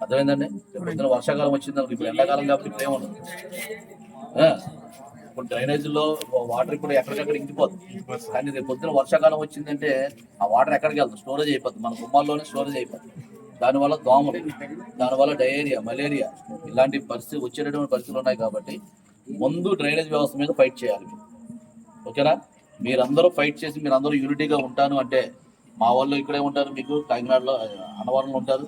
అర్థమైందండి? పొద్దున వర్షాకాలం వచ్చింది అనుకో, ఇప్పుడు ఎండాకాలం కాబట్టి ఇప్పుడు ఏముండదు ఆ, ఇప్పుడు డ్రైనేజీలో వాటర్ ఇప్పుడు ఎక్కడికక్కడ ఇంకిపోతుంది కానీ రేపు పొద్దున వర్షాకాలం వచ్చిందంటే ఆ వాటర్ ఎక్కడికి వెళ్తుంది స్టోరేజ్ అయిపోతుంది మన గుమ్మాల్లోనే స్టోరేజ్ అయిపోతుంది దానివల్ల దోమలు దానివల్ల డయేరియా మలేరియా ఇలాంటి పరిస్థితి వచ్చేటటువంటి పరిస్థితులు ఉన్నాయి కాబట్టి ముందు డ్రైనేజ్ వ్యవస్థ మీద ఫైట్ చేయాలి. ఓకేనా? మీరందరూ ఫైట్ చేసి మీరందరూ యూనిటీగా ఉంటాను అంటే మా వాళ్ళు ఇక్కడే ఉంటారు మీకు కాకినాడలో అన్నవరంలో ఉంటారు.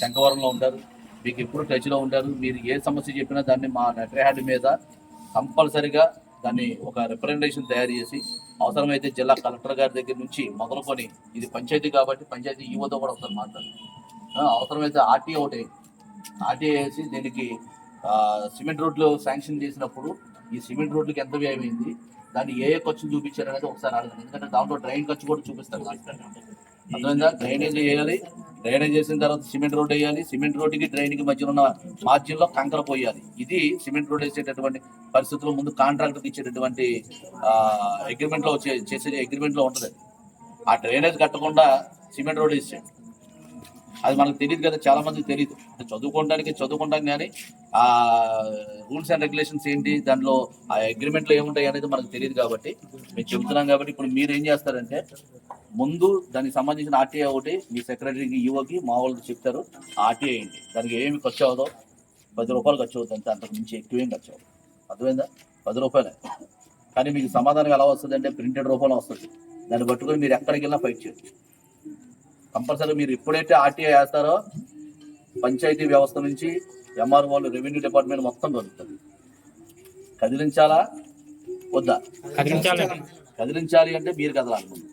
శంకవరంలో ఉంటారు. మీకు ఎప్పుడు టచ్లో ఉంటారు. మీరు ఏ సమస్య చెప్పినా దాన్ని మా లెటర్ హ్యాండ్ మీద కంపల్సరిగా దాన్ని ఒక రిప్రజెంటేషన్ తయారు చేసి అవసరమైతే జిల్లా కలెక్టర్ గారి దగ్గర నుంచి మొదలుకొని ఇది పంచాయతీ కాబట్టి పంచాయతీ ఈవోతో కూడా ఒకసారి మాట్లాడు అవసరమైతే ఆర్టీఓ ఒకటి. ఆర్టీఐ వేసి దీనికి సిమెంట్ రోడ్లు శాంక్షన్ చేసినప్పుడు ఈ సిమెంట్ రోడ్లకి ఎంత వ్యయమైంది దాన్ని ఏ ఏ ఖర్చులు చూపించారు అనేది ఒకసారి అడగండి. ఎందుకంటే దాంట్లో డ్రైన్ ఖర్చు కూడా చూపిస్తారు. అర్థమైందా డ్రైనేజ్ వేయాలి. డ్రైనేజ్ చేసిన తర్వాత సిమెంట్ రోడ్ వేయాలి. సిమెంట్ రోడ్డుకి డ్రైన్కి మధ్యలో ఉన్న మార్జిన్లో కంకర పోయాలి. ఇది సిమెంట్ రోడ్ వేసేటటువంటి పరిస్థితుల్లో ముందు కాంట్రాక్టర్కి ఇచ్చేటటువంటి అగ్రిమెంట్లో వచ్చే చేసే అగ్రిమెంట్లో ఉంటుంది. ఆ డ్రైనేజ్ కట్టకుండా సిమెంట్ రోడ్ వేసాడు అది మనకు తెలియదు కదా చాలా మందికి తెలియదు అంటే చదువుకోవడానికి చదువుకుంటాం కానీ ఆ రూల్స్ అండ్ రెగ్యులేషన్స్ ఏంటి దానిలో ఆ అగ్రిమెంట్లో ఏముంటాయి అనేది మనకు తెలియదు కాబట్టి మేము చెబుతున్నాం కాబట్టి ఇప్పుడు మీరు ఏం చేస్తారంటే ముందు దానికి సంబంధించిన ఆర్టీఐ ఒకటి మీ సెక్రటరీకి ఈఓకి మా వాళ్ళకి చెప్తారు ఆర్టీఐ ఏంటి? దానికి ఏమి ఖర్చు అవ్వదో పది రూపాయలు ఖర్చు అవుతుంది అంతే అంతకు మించి ఎక్కువ ఏం ఖర్చు అవ్వదు అర్థమైందా? పది రూపాయలే. కానీ మీకు సమాధానం ఎలా వస్తుంది అంటే ప్రింటెడ్ రూపంలో వస్తుంది. దాన్ని పట్టుకొని మీరు ఎక్కడికి వెళ్ళినా ఫైట్ చేయొచ్చు కంపల్సరీ మీరు ఎప్పుడైతే ఆర్టీఐ వేస్తారో పంచాయతీ వ్యవస్థ నుంచి ఎంఆర్ వాళ్ళు రెవెన్యూ డిపార్ట్మెంట్ మొత్తం దొరుకుతుంది కదిలించాలా? వద్దా? కదిలించాలి అంటే మీరు కదలాలి ముందు.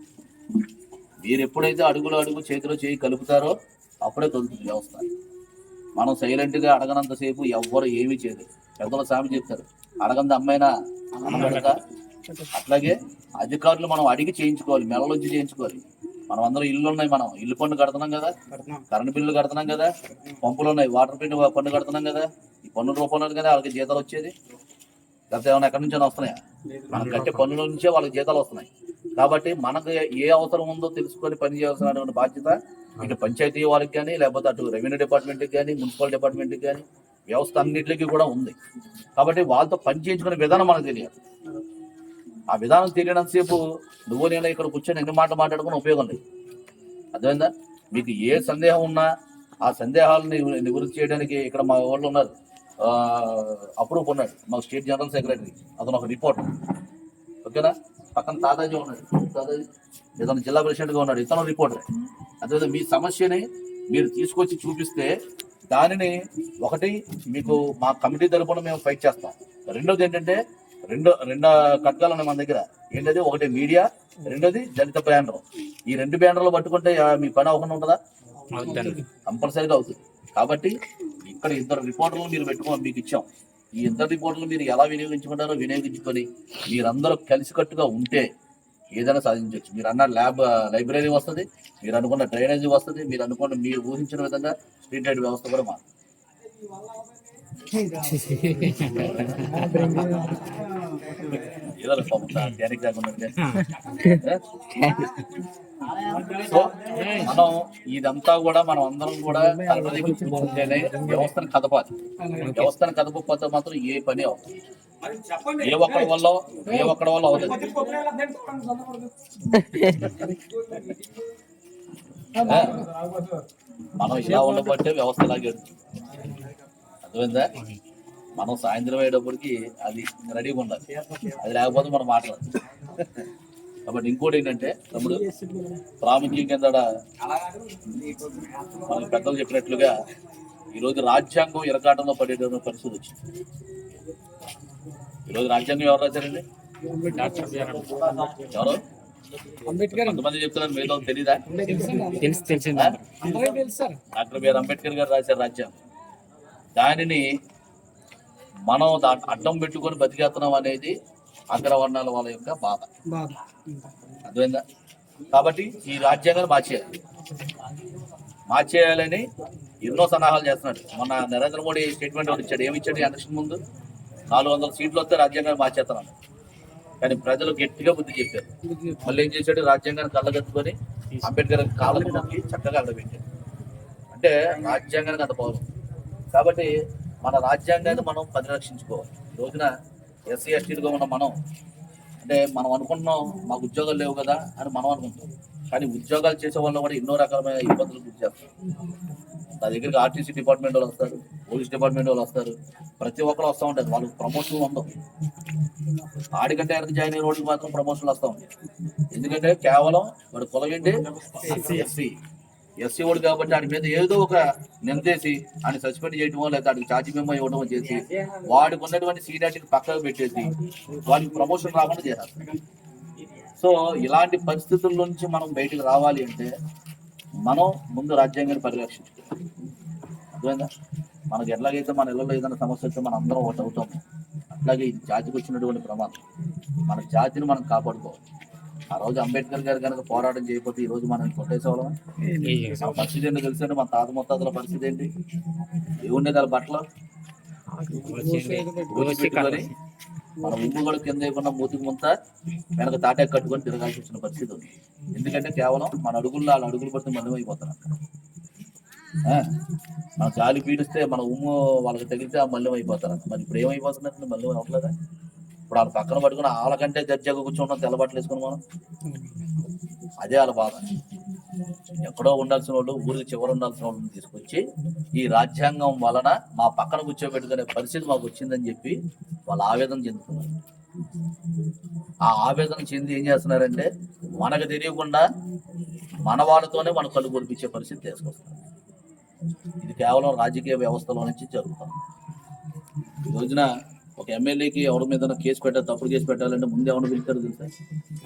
మీరు ఎప్పుడైతే అడుగులో అడుగు చేతిలో చేయి కలుపుతారో అప్పుడే కదులుతుంది వ్యవస్థ మనం సైలెంట్గా అడగనంతసేపు ఎవ్వరు ఏమీ చేయలేదు పెద్దల సామి చెప్తారు అడగంది అమ్మాయినా అనబడతా అట్లాగే అధికారులు మనం అడిగి చేయించుకోవాలి మెడలోంచి చేయించుకోవాలి. మనం అందరం ఇల్లు ఉన్నాయి మనం ఇల్లు పన్ను కడుతున్నాం కదా. కరెంట్ బిల్లు కడుతున్నాం కదా. పంపులు ఉన్నాయి వాటర్ బిల్లు పన్ను కడుతున్నాం కదా. ఈ పన్ను రూపంలో కదా వాళ్ళకి జీతాలు వచ్చేది. లేకపోతే ఏమైనా ఎక్కడి నుంచి వస్తున్నాయా? మనం కట్టే పన్నుల నుంచే వాళ్ళకి జీతాలు వస్తున్నాయి. కాబట్టి మనకు ఏ అవసరం ఉందో తెలుసుకొని పని చేయాల్సిన బాధ్యత ఇటు పంచాయతీ వాళ్ళకి కానీ లేకపోతే అటు రెవెన్యూ డిపార్ట్మెంట్కి కానీ మున్సిపల్ డిపార్ట్మెంట్కి కానీ వ్యవస్థ అన్నింటికి కూడా ఉంది. కాబట్టి వాళ్ళతో పని చేయించుకునే విధానం మనకు తెలియాలి. ఆ విధానం తెలియనంతసేపు నువ్వు నేను ఇక్కడ కూర్చొని ఎన్ని మాటలు మాట్లాడుకుని ఉపయోగం లేదు. అర్థమైందా? మీకు ఏ సందేహం ఉన్నా ఆ సందేహాలను నివృత్తి చేయడానికి ఇక్కడ మా వాళ్ళు ఉన్నారు. అప్రూవ్ ఉన్నాడు. మా స్టేట్ జనరల్ సెక్రటరీ అతను ఒక రిపోర్ట్ ఓకేనా? పక్కన తాతాజీ ఉన్నాడు. తాతాజీ ఇతను జిల్లా ప్రెసిడెంట్గా ఉన్నాడు. ఇతను రిపోర్టర్ అదే మీ సమస్యని మీరు తీసుకొచ్చి చూపిస్తే దానిని ఒకటి మీకు మా కమిటీ తరపున మేము ఫైట్ చేస్తాం. రెండోది ఏంటంటే రెండు రెండు కట్కాలు ఉన్నాయి మన దగ్గర. ఏంటది? ఒకటి మీడియా రెండోది దళిత బ్యానర్ ఈ రెండు బ్యానర్లు పట్టుకుంటే మీ పని అవ్వకుండా ఉంటుందా? కంపల్సరీగా అవుతుంది. కాబట్టి ఇక్కడ ఇద్దరు రిపోర్టర్లు మీరు పెట్టుకో మీకు ఇచ్చాం. ఈ ఇద్దరు రిపోర్టర్లు మీరు ఎలా వినియోగించుకుంటారో వినియోగించుకొని మీరందరూ కలిసికట్టుగా ఉంటే ఏదైనా సాధించవచ్చు మీరు అన్న ల్యాబ్ లైబ్రరీ వస్తుంది మీరు అనుకున్న డ్రైనేజీ వస్తుంది మీరు అనుకున్న మీరు ఊహించిన విధంగా స్ట్రీట్ లైట్ వ్యవస్థ కూడా మారుతుంది. సో మనం ఇదంతా కూడా మనం అందరం కూడా కలప వ్యవస్థను కదపాలి వ్యవస్థను కదపకపోతే మాత్రం ఏ పని అవుతుంది ఏ ఒక్కడి వల్ల ఏ ఒక్కడి వల్ల అవుతుంది మనం ఇలా ఉండబట్టే వ్యవస్థ ఇలాగే అర్థమైందా? మనం సాయంత్రం అయ్యేటప్పటికి అది రెడీగా ఉండాలి. అది లేకపోతే మనం మాట్లాడాలి కాబట్టి ఇంకోటి ఏంటంటే తమ్ముడు ప్రాముఖ్యం కింద మనకి పెద్దలు చెప్పినట్లుగా ఈరోజు రాజ్యాంగం ఇరకాటంలో పడేటువంటి పరిస్థితి వచ్చింది. ఈరోజు రాజ్యాంగం ఎవరు రాశారండి? ఎవరు? అంబేద్కర్. కొంతమంది చెప్తున్నారు మీతో తెలీదా డాక్టర్ బిఆర్ అంబేద్కర్ గారు రాశారు రాజ్యాంగం. దానిని మనం దా అడ్డం పెట్టుకొని బతికేస్తున్నాం అనేది అగ్రవర్ణాల వాళ్ళ యొక్క బాధ. అర్థమైందా? కాబట్టి ఈ రాజ్యాంగాన్ని మార్చేయాలి. మార్చేయాలని ఎన్నో సన్నాహాలు చేస్తున్నాడు. మొన్న నరేంద్ర మోడీ స్టేట్మెంట్ ఒకటి ఇచ్చాడు. ఏమి ఇచ్చాడు ఎలక్షన్ ముందు నాలుగు వందల సీట్లు వస్తే రాజ్యాంగాన్ని మార్చేస్తున్నాను కానీ ప్రజలు గట్టిగా బుద్ధి చెప్పారు. మళ్ళీ ఏం చేశాడు? రాజ్యాంగాన్ని కళ్ళగత్తుకొని అంబేద్కర్ కాళ్ళకి మొక్కి చక్కగా అడగబెట్టాడు అంటే రాజ్యాంగానికి అంత పౌరం కాబట్టి మన రాజ్యాంగాన్ని మనం పరిరక్షించుకోవాలి. ఈ రోజున ఎస్సీ ఎస్టీలుగా ఉన్న మనం అంటే మనం అనుకుంటున్నాం మాకు ఉద్యోగాలు లేవు కదా అని మనం అనుకుంటాం. కానీ ఉద్యోగాలు చేసే వాళ్ళు కూడా ఎన్నో రకాలమైన ఇబ్బందులు గురి చేస్తారు నా దగ్గరికి ఆర్టీసీ డిపార్ట్మెంట్ వాళ్ళు వస్తారు పోలీస్ డిపార్ట్మెంట్ వాళ్ళు వస్తారు ప్రతి ఒక్కరు వస్తూ ఉంటారు. వాళ్ళకి ప్రమోషన్ ఉండవు. ఆడికంటే ఆయన జాయిన్ అయిన వాడికి మాత్రం ప్రమోషన్లు వస్తూ ఉంటాయి. ఎందుకంటే కేవలం వాడు కులగండి ఎస్సీ ఎస్సీ వాడు కాబట్టి వాడి మీద ఏదో ఒక నిందేసి ఆయన సస్పెండ్ చేయడమో లేదా వాడికి ఛార్జీ మెమో ఇవ్వడమో చేసి వాడికి ఉన్నటువంటి సీనియారిటీని పక్కకు పెట్టేసి వాడికి ప్రమోషన్ రాకుండా చేస్తారు సో ఇలాంటి పరిస్థితుల నుంచి మనం బయటికి రావాలి అంటే మనం ముందు రాజ్యాంగాన్ని పరిరక్షించుకోవాలి. అర్థమైందా? ఎలాగైతే ఎట్లాగైతే మన ఇళ్ళలో ఏదైనా సమస్య వస్తే మనం అందరం ఒకటి అవుతాం. అట్లాగే ఇది జాతికి వచ్చినటువంటి ప్రమాదం మన జాతిని మనం కాపాడుకోవాలి. ఆ రోజు అంబేద్కర్ గారు కనుక పోరాటం చేయకపోతే ఈ రోజు మనం కొట్టేసేవాళ్ళం మన పరిస్థితి ఏంటో తెలుసండి మన తాత ముత్తాతల పరిస్థితి ఏంటి? ఏముండేది వాళ్ళ బట్టలు? మన ఉమ్ము కూడా కింద వేయకుండా మూతికి ముంత వెనక తాటాకు కట్టుకొని తిరగాల్సి వచ్చిన పరిస్థితి ఉంది. ఎందుకంటే కేవలం మన అడుగుల్లో వాళ్ళ అడుగులు పడితే మళ్ళీ అయిపోతున్నారు మన గాలి పీడిస్తే మన ఉమ్ము వాళ్ళకి తగిలితే ఆ మళ్ళీ అయిపోతారు మరి ఇప్పుడు మళ్ళీ అవ్వలేదా ఇప్పుడు వాళ్ళ పక్కన పట్టుకుని వాళ్ళకంటే దర్జాగా కూర్చున్నాం తెల్లబట్టలు వేసుకుని మనం అదే వాళ్ళ బాధ. ఎక్కడో ఉండాల్సిన వాళ్ళు ఊరికి చివర ఉండాల్సిన వాళ్ళని తీసుకొచ్చి ఈ రాజ్యాంగం వలన మా పక్కన కూర్చోబెట్టుకునే పరిస్థితి మాకు వచ్చిందని చెప్పి వాళ్ళు ఆవేదన చెందుతున్నారు. ఆ ఆవేదన చెంది ఏం చేస్తున్నారంటే మనకు తెలియకుండా మన వాళ్ళతోనే మన కళ్ళు కురిపించే పరిస్థితి తీసుకొస్తారు ఇది కేవలం రాజకీయ వ్యవస్థలో నుంచి జరుగుతుంది. ఈ రోజున ఒక ఎమ్మెల్యేకి ఎవరి మీద కేసు పెట్టాలి తప్పుడు కేసు పెట్టాలంటే ముందు ఎవరిని పిలుస్తారు తెలుసా?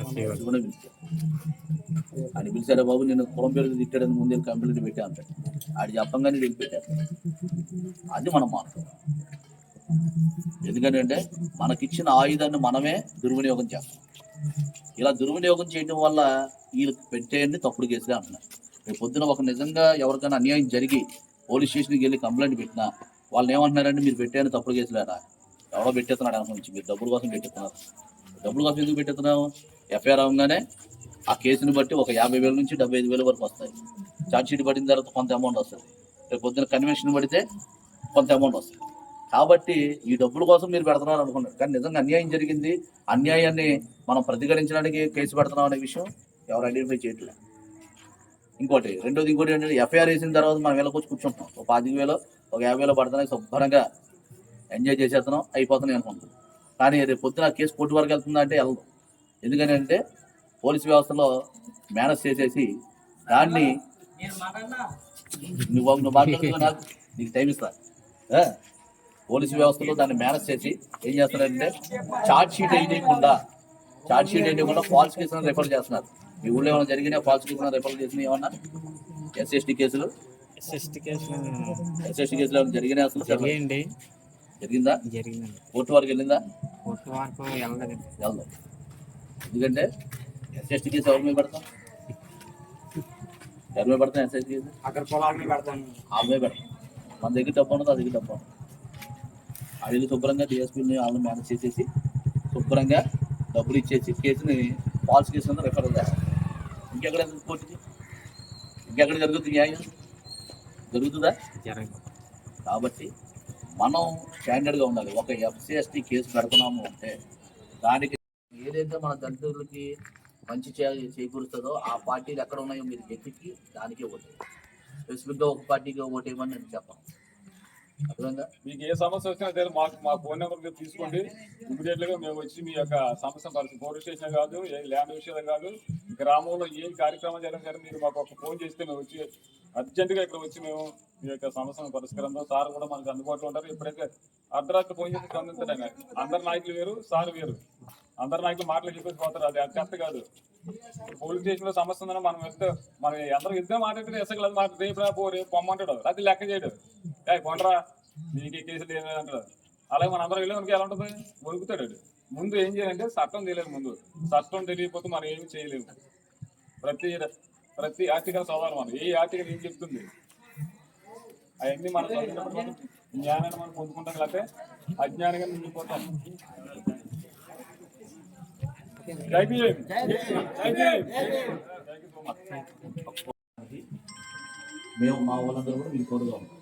శివుని పిలుస్తారు. ఆయన పిలిచారా బాబు? నేను కులం పేరు తిట్టాడని ముందే కంప్లైంట్ పెట్టా అంటాడు ఆడు చెప్పంగానే వెళ్ళి పెట్టారు అది మనం మార్పు ఎందుకంటే మనకిచ్చిన ఆయుధాన్ని మనమే దుర్వినియోగం చేస్తాం. ఇలా దుర్వినియోగం చేయడం వల్ల వీళ్ళకి పెట్టేయండి తప్పుడు కేసులే అంటున్నారు. రేపు పొద్దున ఒక నిజంగా ఎవరికైనా అన్యాయం జరిగి పోలీస్ స్టేషన్కి వెళ్ళి కంప్లైంట్ పెట్టినా వాళ్ళని ఏమంటున్నారంటే మీరు పెట్టేయండి తప్పుడు కేసులేరా? ఎవరో పెట్టేస్తున్నాడు అనుకోవచ్చు మీరు డబ్బుల కోసం పెట్టేస్తున్నారు. డబ్బుల కోసం ఎందుకు పెట్టేస్తున్నావు? ఎఫ్ఐఆర్ అవగానే ఆ కేసుని బట్టి ఒక యాభై వేల నుంచి డెబ్బై ఐదు వేల వరకు వస్తాయి. ఛార్జ్ షీట్ పడిన తర్వాత కొంత అమౌంట్ వస్తుంది. రేపు పొద్దున కన్వెన్షన్ పడితే కొంత అమౌంట్ వస్తుంది. కాబట్టి ఈ డబ్బుల కోసం మీరు పెడుతున్నారు అనుకున్నారు. కానీ నిజంగా అన్యాయం జరిగింది. అన్యాయాన్ని మనం ప్రతిఘటించడానికి కేసు పెడుతున్నాం అనే విషయం ఎవరు ఐడెంటిఫై చేయట్లేదు ఇంకోటి రెండోది ఇంకోటి ఏంటంటే ఎఫ్ఐఆర్ వేసిన తర్వాత మనం వెళ్ళకొచ్చి కూర్చుంటాం ఒక పాతిక వేలు ఒక యాభై వేలు పడుతున్నాయి. శుభ్రంగా ఎంజాయ్ చేసేస్తున్నాం అయిపోతున్నాయి అనుకుంటాం కానీ రేపు పొద్దున కేసు కోర్టు వరకు వెళ్తుందా అంటే వెళ్ళదు. ఎందుకని అంటే పోలీస్ వ్యవస్థలో మేనేజ్ చేసేసి దాన్ని నువ్వు నువ్వు మాట్లాడుతున్నా నాకు నీకు టైం ఇస్తా? పోలీసు వ్యవస్థలో దాన్ని మేనేజ్ చేసి ఏం చేస్తున్నారంటే చార్జ్ షీట్ వేయకుండా చార్జ్ షీట్ వేయకుండా ఫాల్స్ కేసులను రిఫర్ చేస్తున్నారు. మీ ఊళ్ళో ఏమైనా జరిగినా ఫాల్స్ కేసులను రిఫర్ చేసిన ఏమన్నా? ఎస్ఎస్టీ కేసులు? ఎస్ఎస్టీ కేసు ఎస్ఎస్టీ కేసులు ఏమైనా జరిగినాయి అసలు? జరిగింది? జరిగిందా జరిగిందండి. కోర్టు వరకు వెళ్ళిందా? కోర్టు వరకు వెళ్ళలేదు. వెళ్దాం ఎందుకంటే ఎస్ఎస్టీ కేసు ఎవరి మీద పెడతాం? ఎవరి మీద పెడతాం ఎస్ఎస్టీ కేసు? అక్కడ పొలాన్ని పెడతాను ఆమె పెడతాం. మన దగ్గర డబ్బు ఉన్నది అది దగ్గర డబ్బు ఉన్నది. అడిగి శుభ్రంగా డిఎస్పీని వాళ్ళని మేనేజ్ చేసేసి శుభ్రంగా డబ్బులు ఇచ్చేసి కేసుని ఫాల్స్ కేసు కింద రిఫర్ చేస్తాం ఇంకెక్కడ కోర్టుకి ఇంకెక్కడ జరుగుతుంది న్యాయం? జరుగుతుందా? జరగదు. కాబట్టి మనం స్టాండర్డ్గా ఉండాలి. ఒక ఎఫ్సిఎస్టీ కేసు పెడుతున్నాము అంటే దానికి ఏదైతే మన తల్లిదండ్రులకి మంచి చే చేకూరుతుందో ఆ పార్టీలు ఎక్కడ ఉన్నాయో మీరు వెతికి దానికే ఓటు. స్పెసిఫిక్గా ఒక పార్టీకి ఓటేయమని నేను చెప్పాను. మీకు ఏ సమస్య వచ్చినా సరే మాకు మా ఫోన్ నెంబర్ తీసుకోండి. ఇమీడియట్గా మేము వచ్చి మీ యొక్క సమస్య పరిస్థితి పోలీస్ స్టేషన్ కాదు ఏ ల్యాండ్ విషయాలు కాదు గ్రామంలో ఏ కార్యక్రమం జరిగినా సరే మీరు మాకు ఒక ఫోన్ చేస్తే మేము వచ్చి అర్జెంట్గా ఇక్కడ వచ్చి మేము మీ యొక్క సమస్యను పరిష్కరంతో సార్ కూడా మనకు అందుబాటులో ఉంటారు. ఎప్పుడైతే అర్ధరాత్రి ఫోన్ చేసి స్పందించడం అందరు నాయకులు వేరు సార్ వేరు. అందరు నాయకులు మాటలు చెప్పేసి పోతారు? అది అది కరెక్ట్ కాదు. పోలీస్ స్టేషన్లో సమస్య ఉందని మనం వెళ్తే మనం అందరూ ఇద్దరు మాట్లాడితే ఎసగలదు మాట రేపు రా పో రేపు పొమ్మంటాడు అది లెక్క చేయడు. ఏ కొండరా నీకు కేసులు ఏమి అంటాడు. అలాగే మన అందరం వెళ్ళి ఎలా ఉంటుంది? వణుకుతాడు ముందు ఏం చేయాలంటే చట్టం తెలియదు ముందు. చట్టం తెలియకపోతే మనం ఏమి చేయలేము. ప్రతి ప్రతి ఆర్టికల్ చదవాలి మనం. ఏ ఆర్టికల్ ఏం చెప్తుంది? అవన్నీ మనం మనం జ్ఞానాన్ని మనం పొందుకుంటాం లేకపోతే అజ్ఞానంగా నిండిపోతాం మేము మా వాళ్ళందరూ కూడా మీకు తోడుగా ఉన్నాం.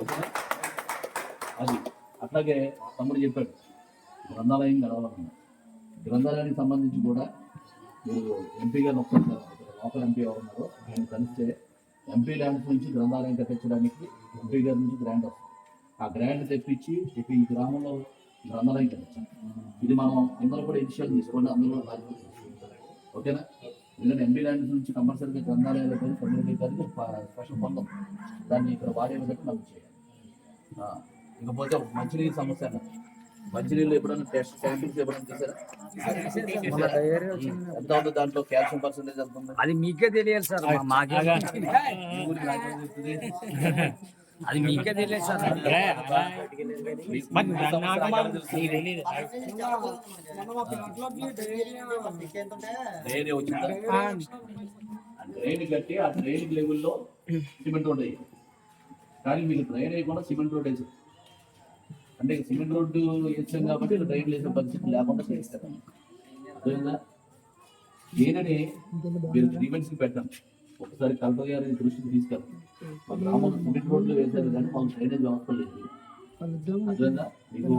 ఓకేనా? అది. అట్లాగే తమ్ముడు చెప్పాడు గ్రంథాలయం గడవాలన్నా గ్రంథాలయానికి సంబంధించి కూడా మీరు ఎంపీ గారిని ఒకసారి లోకల్ ఎంపీ ఎవరు ఉన్నారో ఆయన కలిస్తే ఎంపీ ల్యాండ్స్ నుంచి గ్రంథాలయం కట్టించడానికి ఎంపీ గారి నుంచి గ్రాంట్ వస్తుంది. ఆ గ్రాంట్ తెప్పించి ఇప్పుడు ఈ గ్రామంలో గ్రంథాలయం ఇది మనం అందరూ కూడా ఇనిషియల్ తీసుకోండి అందరూ. ఓకేనా? ఎందుకంటే ఎంపీ ల్యాండ్స్ నుంచి కంపల్సరీగా గ్రంథాలయాలు కానీ కమ్యూనిటీ కానీ స్పెషల్ పొందం దాన్ని ఇక్కడ వాడే విధంగా మనం చేయాలి. ఆ, ఇకపోతే మంచినీరు సమస్య అన్న. మంచినీళ్ళు ఎప్పుడైనా టెస్ట్ శాంపిల్స్ ఎప్పుడైనా చేశారా? ఎంత ఉంది దాంట్లో? కాల్షియం పర్సెంటేజ్ ఎంత ఉంది? అది మీకే తెలియాలి సార్ మా- మాకే అది మీకే తెలియదు సార్. వచ్చిందా? డ్రైన్ కట్టి ఆ డ్రైన్ లెవెల్లో సిమెంట్ రోడ్ వేయాలి కానీ మీకు డ్రైన్ వేయకుండా సిమెంట్ రోడ్ వేసారు అంటే సిమెంట్ రోడ్డు వేసాం కాబట్టి డ్రైన్ వేసే పరిస్థితి లేకుండా చేస్తారు అర్థమైందా? దీనిని మీరు కి పెట్టండి ఒకసారి కలెక్టర్ గారి దృష్టికి తీసుకెళ్ళండి మా గ్రామంలో సిమెంట్ రోడ్లు వేశారు కానీ మాకు డ్రైనేజ్ వ్యవస్థ లేదు. అర్థమైందా మీకు